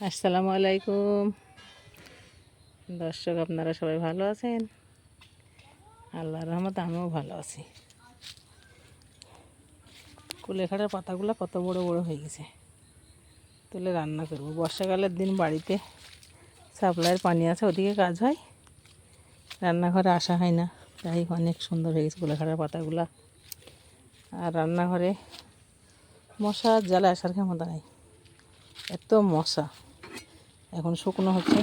আসসালামু আলাইকুম। দর্শক, আপনারা সবাই ভালো আছেন? আল্লাহর রহমত আমিও ভালো আছি। কুলেখাড়ার পাতাগুলো কত বড় বড় হয়ে গেছে। তুলে রান্না করব। বর্ষাকালের দিন বাড়িতে সাপ্লাইয়ের পানি আছে, ওদিকে কাজ হয়। রান্নাঘরে আসা হয় না। তাই অনেক সুন্দর হয়ে গেছে কুলেখাড়ার পাতাগুলা। আর রান্নাঘরে মশার জ্বালা আসার ক্ষমতা নেই। এত মশা। এখন শুকনো হচ্ছে।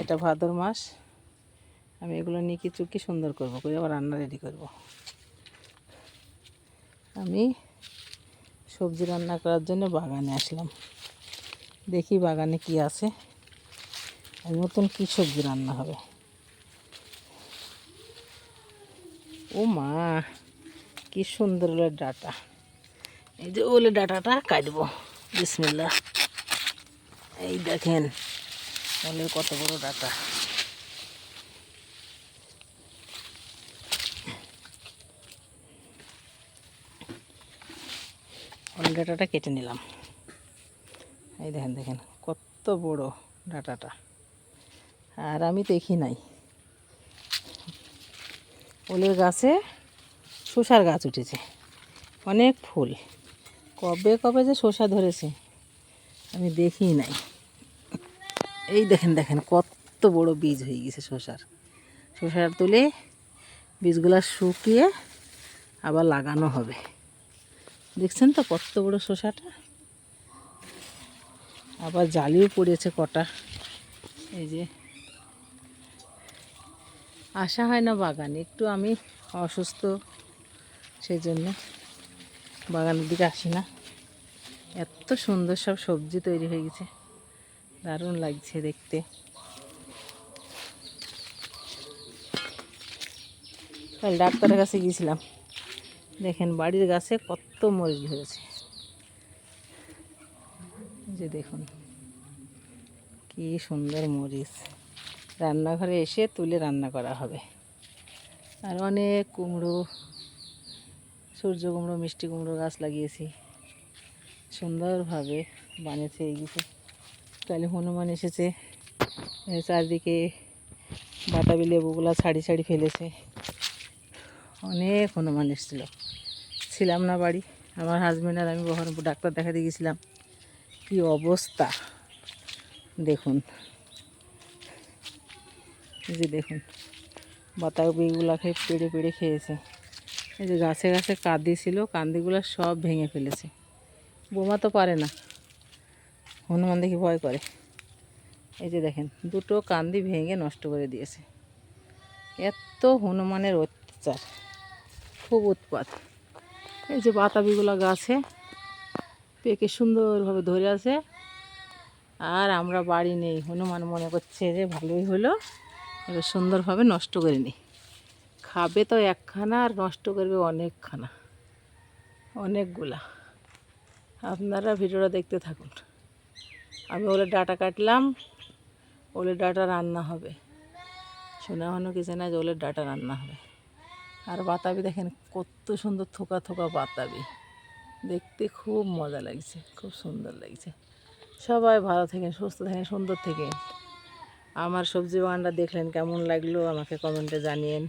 এটা ভাদর মাস। আমি এগুলো নিয়ে কিছু কি সুন্দর করব, করে আবার রান্না রেডি করব। আমি সবজি রান্না করার জন্য বাগানে আসলাম। দেখি বাগানে কি আছে। নতুন কী সবজি রান্না হবে। ও মা, কি সুন্দর ডাটা। এই যে ওলে ডাটাটা কাটবো। বিসমিল্লা এই দেখেন ওলের কত বড় ডাটা। ওল ডাটাটা কেটে নিলাম। এই দেখেন দেখেন, কত বড় ডাটাটা। আর আমি দেখি নাই। ওলের গাছে, শসার গাছ উঠেছে। অনেক ফুল। কবে কবে যে শসা ধরেছে, আমি দেখি নাই। এই দেখেন দেখেন, কত বড় বীজ হয়ে গেছে শসার। শসার তুলে বীজগুলা শুকিয়ে আবার লাগানো হবে। দেখছেন তো কত বড় শসাটা? আবার জালিও পড়েছে কটা। এই যে আসা হয় না বাগানে, একটু আমি অসুস্থ সেই জন্য বাগানের দিকে আসি না। এত সুন্দর সব সবজি তৈরি হয়ে গেছে। দারুণ লাগছে দেখতে। কাল ডাক্তারের কাছে গিয়েছিলাম। দেখেন বাড়ির গাছে কত মরিচ ধরেছে। যে দেখুন, কি সুন্দর মরিচ। রান্নাঘরে এসে তুলে রান্না করা হবে। আর অনেক কুমড়ো সূর্য কুমড়ো, মিষ্টি কুমড়ো গাছ লাগিয়েছি। সুন্দরভাবে বানিয়েছে এই গেছে তাহলে হনুমান এসেছে। চারদিকে বাতাবি লেবুগুলা ছাড়ি ছাড়ি ফেলেছে। অনেক হনুমান এসেছিল। ছিলাম না বাড়ি। আমার হাজব্যান্ড আর আমি বহরমপুর ডাক্তার দেখাতে গেছিলাম কি অবস্থা? দেখুন। যে দেখুন। বাতাবিগুলাকে পেড়ে পেড়ে খেয়েছে। এই যে গাছে গাছে কাঁদি ছিল কান্দিগুলো সব ভেঙে ফেলেছে। বোমা তো পারে না। হনুমান দেখি ভয় করে। এই যে দেখেন, দুটো কান্দি ভেঙে নষ্ট করে দিয়েছে। এত হনুমানের অত্যাচার, খুব উৎপাত। এই যে বাতাবিগুলো গাছে পেকে সুন্দরভাবে ধরে আছে। আর আমরা বাড়ি নেই। হনুমান মনে করছে যে ভালোই হলো, এবার সুন্দরভাবে নষ্ট করে নিই। খাবে তো একখানা আর নষ্ট করবে অনেকখানা। অনেকগুলা। আপনারা ভিডিওটা দেখতে থাকুন। আমি ওলে ডাটা কাটলাম ওলের ডাটা রান্না হবে। শোনা হনো কিছু না যে ওলের ডাটা রান্না হবে। আর বাতাবি দেখেন কত সুন্দর থোকা থোকা বাতাবি। দেখতে খুব মজা লাগছে, খুব সুন্দর লাগছে। সবাই ভালো থাকেন, সুস্থ থাকেন, সুন্দর থেকে আমার সবজি বাগানটা দেখলেন কেমন লাগল আমাকে কমেন্টে জানিয়েন।